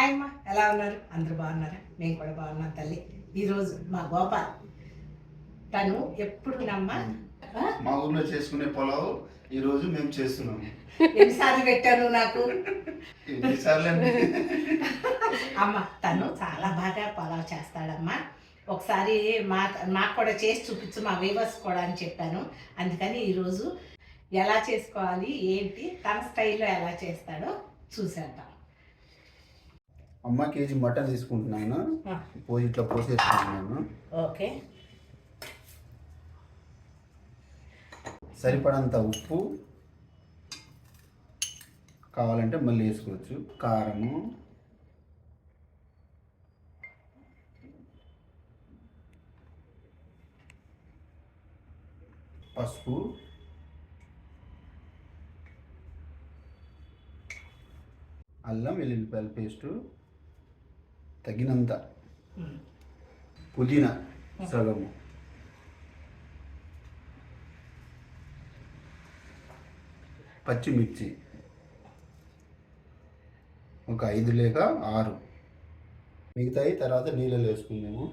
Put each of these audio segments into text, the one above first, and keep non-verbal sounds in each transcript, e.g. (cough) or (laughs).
Hi అమ్మ ఎలా ఉన్నారు? అందరూ బాగున్నారా? నేను కూడా బాగున్నాను తల్లి. ఈరోజు మా గోపాల్ తను ఎప్పుడు నమ్మ? మా ఊర్లో చేసుకునే పొలావు ఈ రోజు మేము చేస్తున్నాము. ఎన్నిసార్లు పెట్టాను నాకు? ఎన్నిసార్లు అమ్మ తను చాలా బాగా పొలావ్ చేస్తాడమ్మా. ఒకసారి మా మాకు కూడా చేసి చూపించు మా వీవర్స్ కూడా అని చెప్పాను. అందుకని ఈరోజు ఎలా చేసుకోవాలి ఏంటి తన స్టైల్లో ఎలా చేస్తాడో చూసేద్దాం. అమ్మ కేజీ మటన్ తీసుకుంటున్నాను. పోయి ఇట్లా పోసేసుకుంటున్నాను. ఓకే. సరిపడంత ఉప్పు కావాలంటే మళ్ళీ వేసుకోవచ్చు. కారము. పసుపు. అల్లం వెల్లుల్లిపాయల పేస్టు. తగినంత. పుదీనా సగము. పచ్చిమిర్చి ఒక ఐదు లేక ఆరు. మిగతాయి తర్వాత నీళ్ళలో వేసుకుందాము.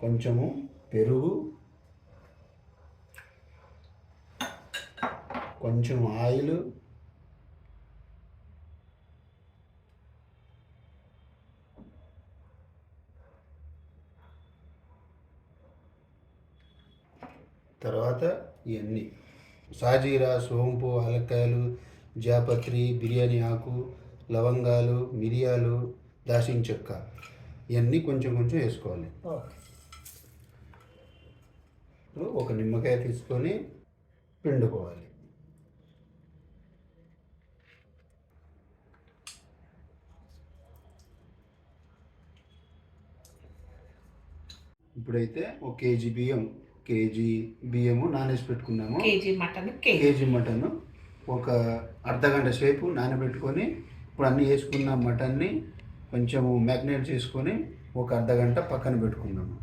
కొంచెము పెరుగు కొంచెం ఆయిల్ తర్వాత ఇవన్నీ సాజీరా సోంపు ఆలక్కాయలు జాపత్రి బిర్యానీ ఆకు లవంగాలు మిరియాలు దాసిన చెక్క. ఇవన్నీ కొంచెం కొంచెం వేసుకోవాలి. ఒక నిమ్మకాయ తీసుకొని పిండుకోవాలి. ఇప్పుడైతే ఒక కేజీ బియ్యం కేజీ బియ్యము నానేసి పెట్టుకున్నాము. KG mutton KG. మటన్. ఒక అర్ధ గంట సేపు నానబెట్టుకొని ఇప్పుడు అన్నీ వేసుకున్న మటన్ని కొంచెము మ్యాగ్నేట్ చేసుకొని ఒక అర్ధ గంట పక్కన పెట్టుకున్నాము.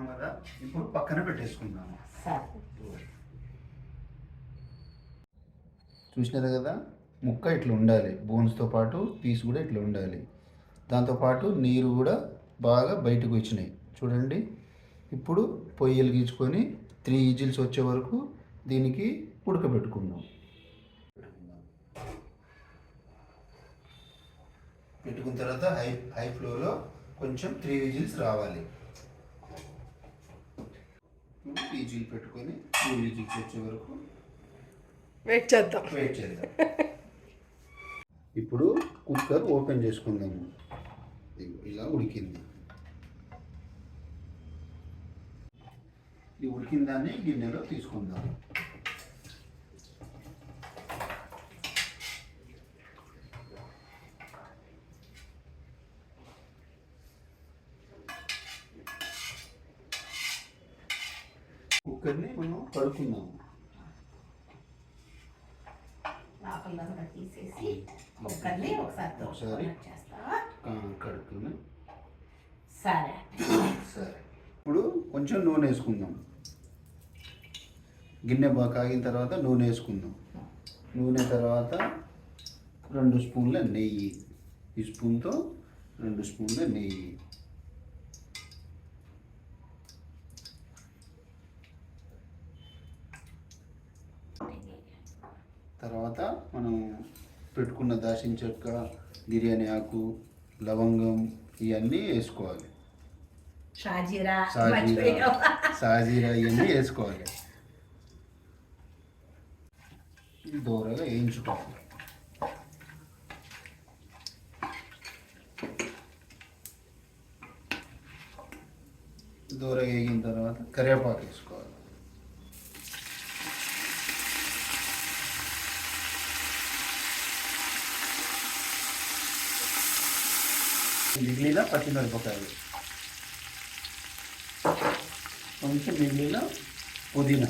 కలుపుకున్నాం కదా ఇప్పుడు పక్కన పెట్టేసుకుందాము. చూసినారు కదా ముక్క ఇట్లా ఉండాలి. బోన్స్తో పాటు పీస్ కూడా ఇట్లా ఉండాలి. దాంతోపాటు నీరు కూడా బాగా బయటకు వచ్చినాయి. చూడండి. ఇప్పుడు పొయ్యి వెలిగించుకొని త్రీ ఈజిల్స్ వచ్చే వరకు దీనికి ఉడకబెట్టుకుందాం. పెట్టుకున్న తర్వాత హై హై ఫ్లోలో కొంచెం త్రీ విజిల్స్ రావాలి. ఈజీలు పెట్టుకొని త్రీ విజిల్స్ వచ్చే వరకు వెయిట్ చేద్దాం. వెయిట్ చేద్దాం. ఇప్పుడు కుక్కర్ ఓపెన్ చేసుకుందాము ఇలా ఉడికింది. ఈ ఉడికిన దాన్ని గిన్నెలో తీసుకుందాం. కుక్కర్ని మనం కడుక్కుందాము లోపల తీసేసి కుక్కర్ని ఒకసారి కడుక్కుని. సరే. సరే. ఇప్పుడు కొంచెం నూనె వేసుకుందాం. గిన్నె బాగా కాగిన తర్వాత నూనె వేసుకుందాం. నూనె తర్వాత రెండు స్పూన్ల నెయ్యి. ఈ స్పూన్తో రెండు స్పూన్ల నెయ్యి. తర్వాత మనం పెట్టుకున్న దాచిన చెక్క బిర్యానీ ఆకు లవంగం ఇవన్నీ వేసుకోవాలి. షాజీరా సాజీరా ఇవన్నీ వేసుకోవాలి. దూరగా వేయించుకోవాలి. దూరగా వేగిన తర్వాత కరివేపాకు వేసుకోవాలి. పచ్చిమిరపకాయలు కొంచెం మిగిలిన పుదీనా.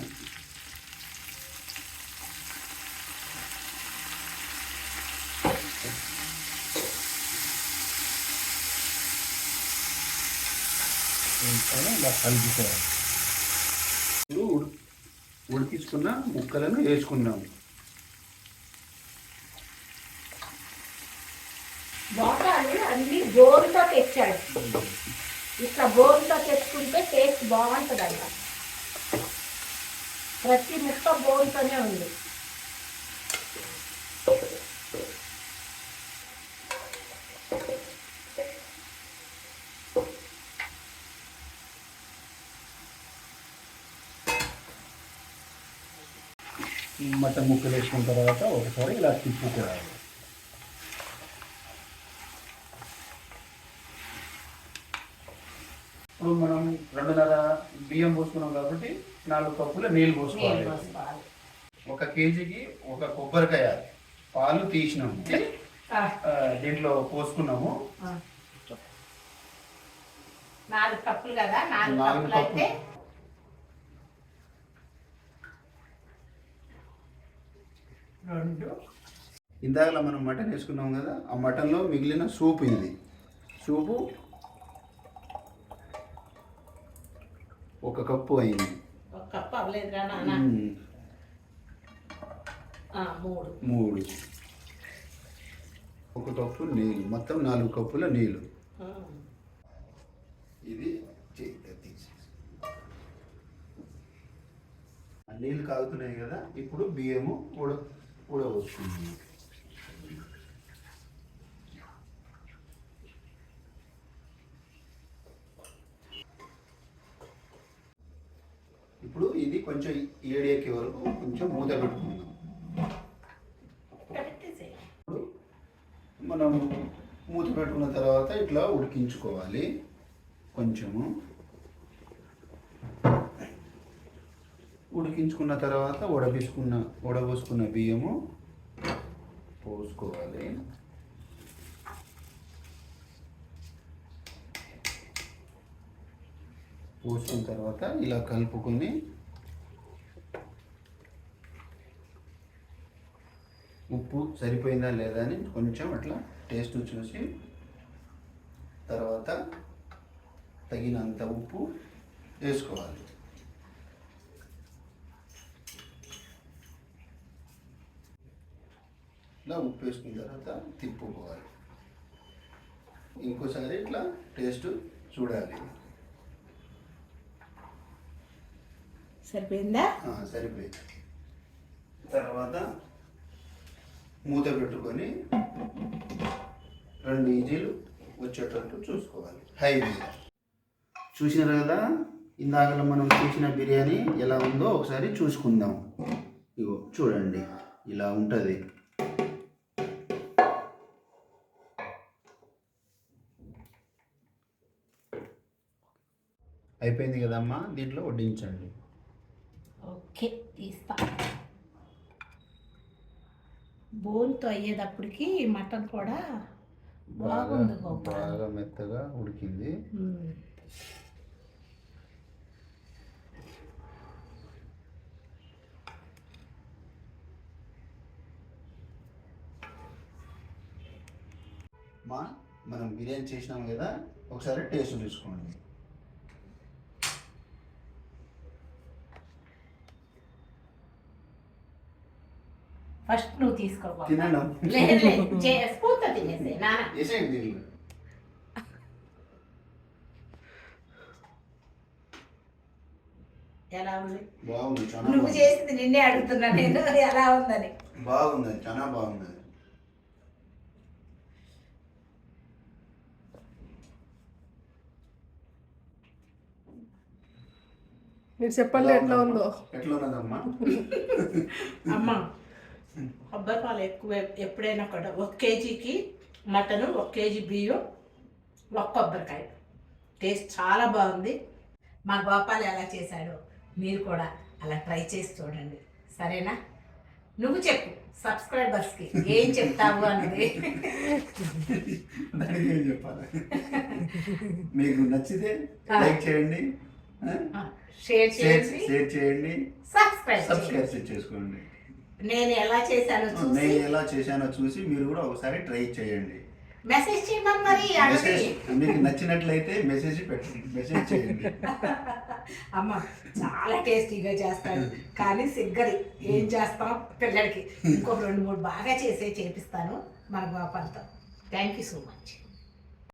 కలిపి ఉడికించుకున్న ముక్కలను వేసుకున్నాము. బోరుతో తెచ్చాడు. ఇట్లా బోరుతో తెచ్చుకుంటే టేస్ట్ బాగుంటుంది అంట ప్రతి ముక్క బోరుతోనే ఉంది. మటన్ ముక్కలు వేసుకున్న తర్వాత ఒకసారి ఇలా తిప్పుకోవాలి ఇప్పుడు మనం రెండున్నర బియ్యం పోసుకున్నాం కాబట్టి నాలుగు కప్పుల నీళ్ళు పోసుకోవాలి. ఒక కేజీకి ఒక కొబ్బరికాయ పాలు తీసినాము దీంట్లో పోసుకున్నాము. ఆ. నాలుగు కప్పులు కదా? నాలుగు నాలుగు కప్పులు అయితే రెండు. ఇందాకలా మనం మటన్ వేసుకున్నాం కదా ఆ మటన్లో మిగిలిన సూప్ ఇది. సూపు ఒక కప్పు అయింది. ఒక కప్పు అవ్వలేదురా నాన్న. మ్మ్. ఆ, మూడు. మూడు. ఒక కప్పు నీళ్ళు. మొత్తం నాలుగు కప్పుల నీళ్ళు. ఇది నీళ్ళు కాగుతున్నాయి కదా ఇప్పుడు బియ్యము ఉడ ఉడవస్తుంది ఇప్పుడు ఇది కొంచెం ఏడేకే వరకు కొంచెం మూత పెట్టుకుందాం. మనం మూత పెట్టుకున్న తర్వాత ఇట్లా ఉడికించుకోవాలి. కొంచెము. ఉడికించుకున్న తర్వాత ఉడబిసుకున్న ఉడబోసుకున్న బియ్యము పోసుకోవాలి. పోసుకున్న తర్వాత ఇలా కలుపుకొని ఉప్పు సరిపోయిందా లేదా అని కొంచెం అట్లా టేస్ట్ చూసి తర్వాత తగినంత ఉప్పు వేసుకోవాలి. ఇట్లా ఉప్పు వేసుకున్న తర్వాత తిప్పుకోవాలి. ఇంకోసారి ఇట్లా టేస్ట్ చూడాలి. సరిపోయిందా? సరిపోయింది. తర్వాత మూత పెట్టుకొని రెండు ఈజీలు వచ్చేటట్టు చూసుకోవాలి. హై మీద చూసినారు కదా? ఇందాక మనం చేసిన బిర్యానీ ఎలా ఉందో ఒకసారి చూసుకుందాం. ఇగో చూడండి ఇలా ఉంటుంది. అయిపోయింది కదమ్మా? దీంట్లో వడ్డించండి. ఓకే తీస్తా. బోన్తో అయ్యేటప్పటికి మటన్ కూడా బాగుంది బాగా మెత్తగా ఉడికింది. మా మనం బిర్యానీ చేసినాం కదా ఒకసారి టేస్ట్ చూసుకోండి ఫస్ట్ నువ్వు తీసుకో గోపాల్. తినడం. లేదు స్పూన్తో తినేసే నాన్న ఎలా ఉంది? బాగుంది చాలా నువ్వు. చేసింది నిన్నే అడుగుతున్నా నేను ఎలా ఉందని. బాగుంది చాలా బాగుంది. మీరు చెప్పండి ఎట్లా ఉందో. ఎట్లా ఉన్నదమ్మా? అమ్మ కొబ్బరి పాలు ఎక్కువ ఎప్పుడైనా కూడా ఒక కేజీకి మటను ఒక కేజీ బియ్యం ఒక కొబ్బరికాయ. టేస్ట్ చాలా బాగుంది. మా గోపాల్ ఎలా చేశాడో మీరు కూడా అలా ట్రై చేసి చూడండి. సరేనా? నువ్వు చెప్పు సబ్స్క్రైబర్స్కి ఏం చెప్తావు అన్నది దానికి ఏం చెప్పాలి? మీకు నచ్చితే లైక్ చేయండి? షేర్ చేసి షేర్ చేయండి సబ్స్క్రైబ్ చేయండి. సబ్స్క్రైబ్ చేసుకోండి నేను ఎలా చేశానో చూసి నేను ఎలా చేశానో చూసి మీరు కూడా ఒకసారి ట్రై చేయండి. మెసేజ్ చేయమని మరి అడిగి మెసేజ్ మీకు నచ్చినట్లయితే మెసేజ్ పెట్టండి మెసేజ్ చేయండి. (laughs) అమ్మ చాలా టేస్టీగా చేస్తాడు. కానీ సిగ్గరి ఏం చేస్తాం పిల్లడికి ఇంకొక రెండు మూడు బాగా చేసే చేపిస్తాను మన గోపాలతో. Thank you so much